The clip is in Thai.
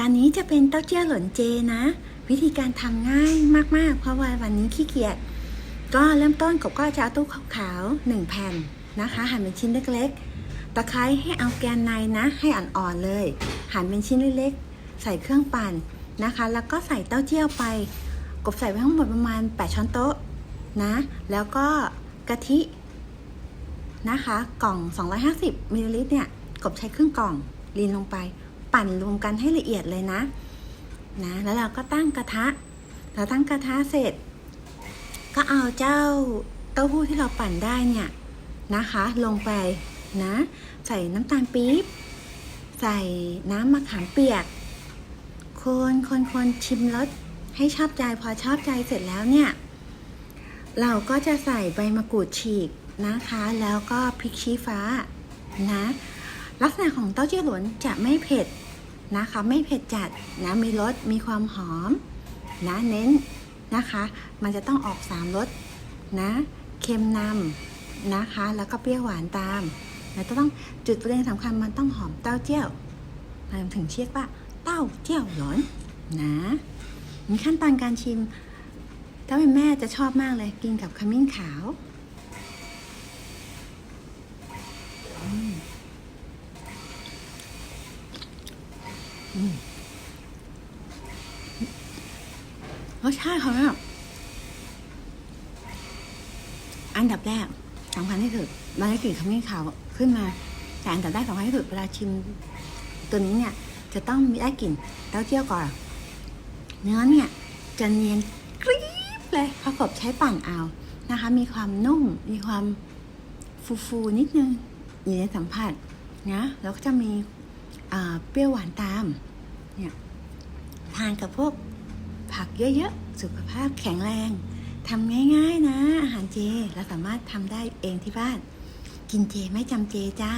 จานนี้จะเป็นเต้าเจี้ยวหล่นเจนะ วิธีการทำง่ายมากๆ เพราะว่าวันนี้ขี้เกียจก็เริ่มต้นกบก็จะเอาตู้ขาวๆหนึ่งแผ่นนะคะหั่นเป็นชิ้นเล็กๆ ตะไคร้ให้เอาแกนในนะ ให้อ่อนๆเลย หั่นเป็นชิ้นเล็กๆ ใส่เครื่องปั่นนะคะ แล้วก็ใส่เต้าเจี้ยวไป กบใส่ไปทั้งหมดประมาณ 8 ช้อนโต๊ะนะ แล้วก็กะทินะคะ กล่อง 250มิลลิลิตรเนี่ย กบใช้ครึ่งกล่องลีนลงไป ปั่นรวมกันให้ละเอียดเลยนะนะแล้วเราก็ตั้งกระทะ เราตั้งกระทะเสร็จ ก็เอาเจ้าเต้าหู้ที่เราปั่นได้เนี่ยนะคะ ลงไปนะ ใส่น้ำตาลปี๊บใส่น้ำมะขามเปียก คนคนคนชิมรสให้ชอบใจพอชอบใจเสร็จแล้วเนี่ย เราก็จะใส่ใบมะกรูดฉีกนะคะ แล้วก็พริกชี้ฟ้านะ ลักษณะของเต้าเจี้ยวหลวนจะไม่เผ็ด นะคะ ไม่เผ็ดจัดนะมีรสมีความหอมนะเน้นนะคะ มันจะต้องออกสามรสนะเค็มนำนะคะ แล้วก็เปรี้ยวหวานตามแล้วต้องจุดประเด็นสำคัญมันต้องหอมเต้าเจี้ยวมันถึงเรียกว่าเต้าเจี้ยวหลวนนะมีขั้นตอนการชิมถ้าเป็นแม่จะชอบมากเลยกินกับขมิ้นขาวอืมอืม รสชาติเขาเนี่ยอันดับแรกสำคัญที่สุดเราได้กลิ่นขมิ้นขาวขึ้นมา แต่อันดับแรกสำคัญที่สุดเวลาชิม ตัวนี้เนี่ย จะต้องมีได้กลิ่นเต้าเจี้ยวก่อน เนื้อเนี่ย จะเนียนกรี๊บเลยเพระกบใช้ปั่นเอานะคะ มีความนุ่ม มีความฟูฟูๆนิดนึงอยู่ในสัมผัสนะแล้วก็จะมีเปรี้ยวหวานตาม เนี่ยทานกับพวกผักเยอะๆ สุขภาพแข็งแรงทำง่ายๆนะ อาหารเจ เราสามารถทำได้เองที่บ้าน กินเจไม่จำเจจ้า